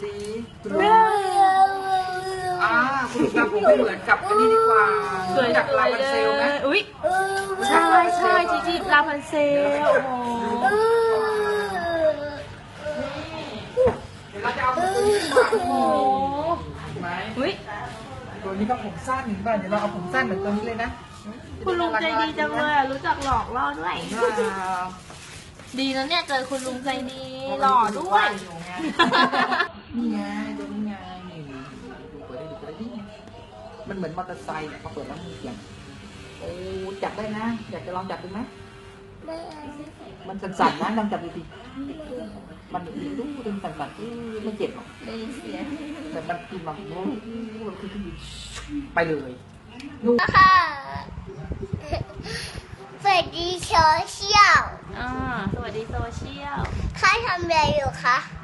สิคุณลุงอ่าคุณลุงทำผมไม่เหมือนกับอันนี้ดีกว่าสวยจากจังลาเลยวันเซลไหมอุ้ยใช่ใช่จีจีลาพันเซลโอ้โหเดี๋ยวเราจะเอาตัวนี้ดีกว่าโอ้โหเห็นไหมอุ้ยตัวนี้ก็ผมสั้นเห็นป่ะเดี๋ยวเราเอาผมสั้นเหมือนตัวนี้เลยนะคุณลุงใจดีจังเลยอะรู้จักหลอกล่อด้วยอ่าดีนะเนี่ยเจอคุณลุงใจดีหล่อด้วย นี่ไงตัวนี้ไงนี่ดูเปิดได้ดูเปิดได้นี่ไงมันเหมือนมอเตอร์ไซค์เนี่ยพอเปิดแล้วมันเสียงโอ้จับได้นะ อยากจะลองจับดูไหมมันสั่นๆนะลองจับดูดิมันดีดูดึงสั่นๆอื้อไม่เจ็บหรอกได้ยินเสียงแต่มันกินแบบโอ้โหมันคือที่ไปเลยค่ะสวัสดีโซเชียลอ่าสวัสดีโซเชียลข้าทำอะไรอยู่คะห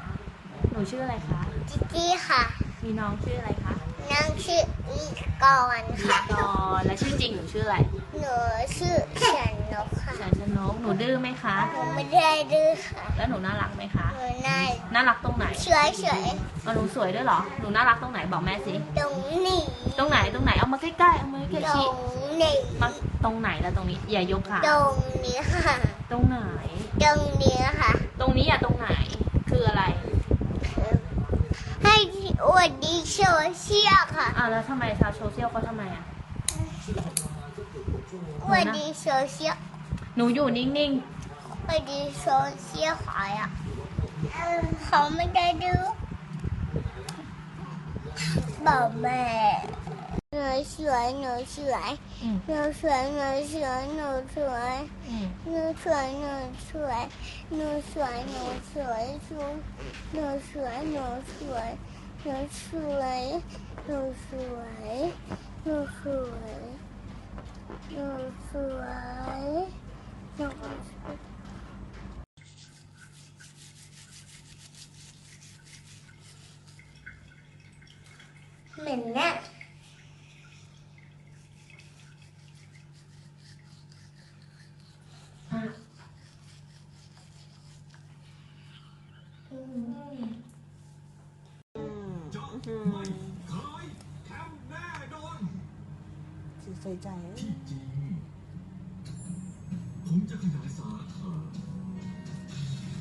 นูชื่ออะไรคะจิจี้ค่ะ มีน้องชื่ออะไรคะนางชื่ออีกอนมีค่ะกอนและชื่อจริงหนูชื่ออะไร หนูชื่อเฉียนนกค่ะฉันชนกหนูดื้อไหมคะ หนูไม่ได้ดื้อค่ะ แล้วหนูน่ารักไหมคะ หนูน่าน่ารักตรงไหนสวยสวยเอาหนูสวยด้วยเหรอ หนูน่ารักตรงไหนบอกแม่สิๆตรงนี้ ตรงไหนตรงไหนเอามาใกล้ๆเอามาใกล้ตๆรชี้งนี้มาตรงไหนแล้วตรงนี้ อย่ายกขาตรงนี้ค่ะ ตรงไหน ตรงนี้ค่ะ ตรงนี้อะตรงไหน คืออะไรให้ส วัสดีโซเชียลค่ะอ่าแล้วทำไมชาวโซเชียลเขาทำไมอะสวัสดีโซเชียลหนูอยู่นิ่งสวัสดีโซเชียลขายอะเขาไม่ได้ดื้อบอกแม่หนูสวยหนูสวยๆอืมหนูสวยหนูสวยหนูสวยอืมหนูสวยหนูสวยหนูสวยหนูสวยหนูสวยหนูสวยหนูสวย 拿水来水拿水来水拿出来来 สใส่ใจผมจะขยายสาขา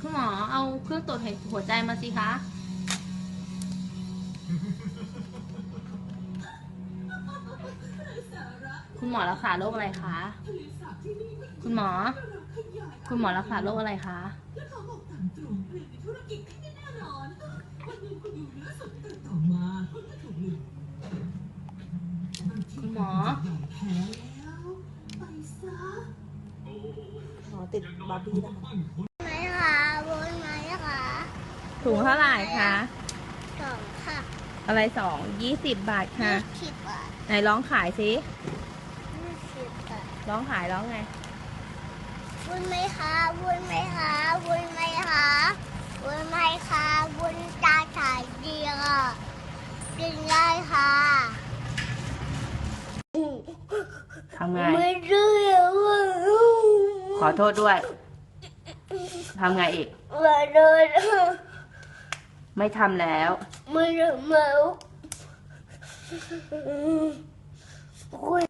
คุณหมอเอาเครื่องตรวจหัวใจมาสิคะ คุณหมอรักษาโรคอะไรคะ คุณหมอ คุณหมอรักษาโรคอะไรคะและขอบอกตามตรงเรื่องในธุรกิจที่แน่นอนวันหนึ่งคุณอยู่เหนือสุดแต่ต่อมาคุณก็ถูกลืมบางที คุณหมอ ใหญ่แพ้แล้ว ไปซะ หมอ ติดบาร์บี้ได้ไหมคะบนไหมคะถุงเท่าไหร่คะสองค่ะอะไรสองยี่สิบบาทค่ะยี่สิบบาทไหนร้องขายสิยี่สิบบาทร้องขายร้องไงบุญไหมคะบุญไหมคะบุญไหมคะบุญไหมคะบุญตาถ่ายดีค่ะกินได้ค่ะทำไงไม่รู้ว่า ขอโทษด้วยทำไงอีก มาโดนไม่ทำแล้วไม่รู้ไม่รู้คุย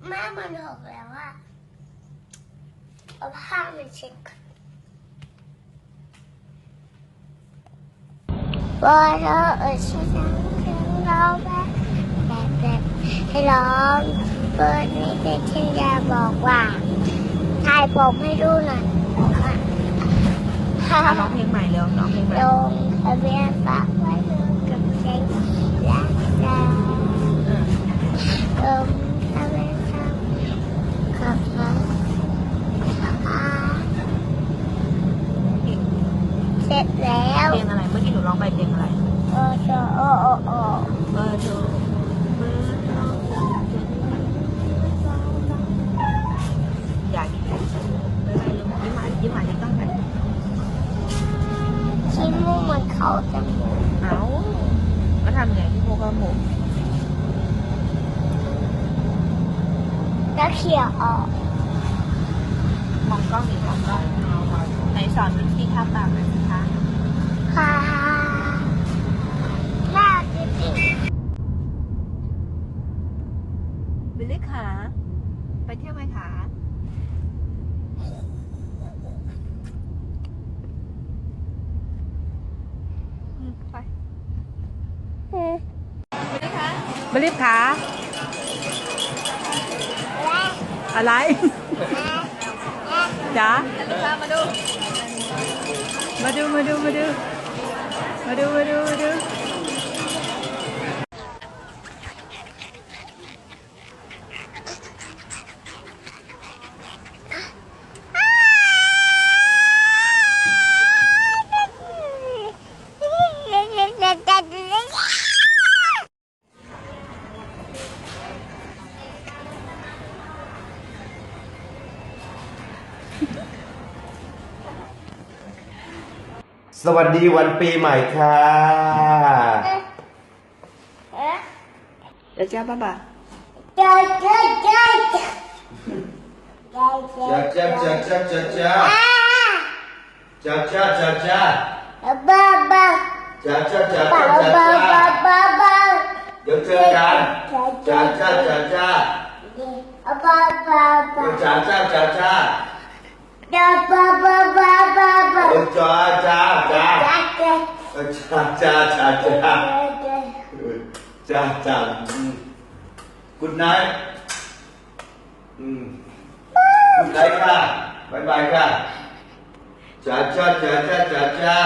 Mamma novella of Hamilton. Well, i'm it was รองแบบแบบแบบให้ร้องเปิดนี้เป็นฉันจะบอกว่าถ่ายผมให้ดูหน่อยฮ่ะร้องเพลงใหม่เร็วร้องเพลงใหม่ลงทะเบียนฝากไว้ดูกับใจรักใจเออลงทะเบียนฝากกับฟ้าเสร็จแล้วเพลงอะไรเมื่อกี้หนูร้องไปเพลงอะไรโอ้โหโอ้โอ้โอ้ เบอร์โทรเบอร์โทรอยากกินไก่ไปไปลงยิ้มหวานยิ้มหวานยิ้มต้องไป ชิ้นมุกเหมือนเขาจมูก เอาก็ทำไงที่โมกหมู แล้วเขี่ยออก มองกล้องดิมองกล้องไหนสอนวิธีทำปากหน่อยสิคะฮ่าฮ่าน่าจริงบิลลี่ขาไปเที่ยวไหมคะอืมไปๆอืมบิลลี่ขา อะไรจ๋ามาดู มาดู มาดู มาดู มาดู มาดูมาดู สวัสดีวันปีใหม่ค่ะเดี๋ยวจ้าป้าป้าจ้าจ้าจ้าจ้าจ้าจ้าจ้าจ้าจ้าจ้าจ้าจ้าจ้าจ้าบ้าบ้าจ้าจ้าจ้าบ้าจ้าบ้าจ้าบ้าบ้าบ้าเดี๋ยวเจอกันจ้าจ้าจ้าจ้าบ้าบ้าบ้าจ้าจ้าจ้าจ้าจ้าบ้าบ้าบ้าบ้าบ้า จ้าจ้าจ้าจ้าจ้าจ้าจ้าจ้าจ้าจ้าจ้าจ้ากุดไนท์อืมกุดไนท์ค่ะบายบายค่ะจ้าจ้าจ้าจ้าจ้าจ้า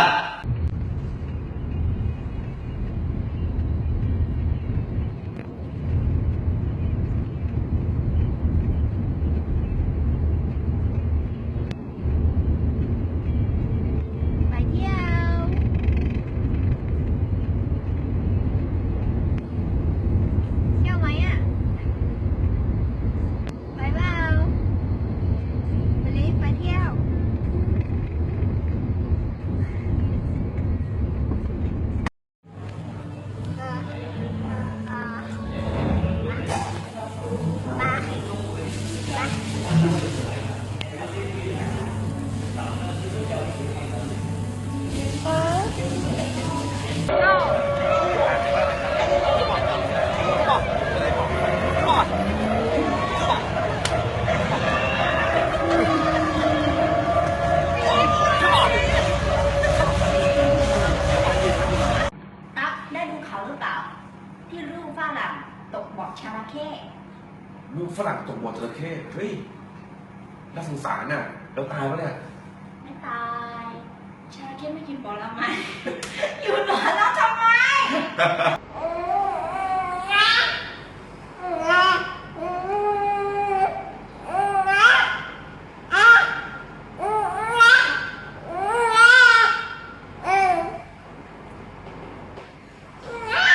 ฝรั่งตกบ่อจระเข้เฮ้ยน่าสงสารน่ะแล้วตายวะเนี่ยไม่ตายชาระเข้ไม่กินผลไม้อยู่บ่อแล้วทำไม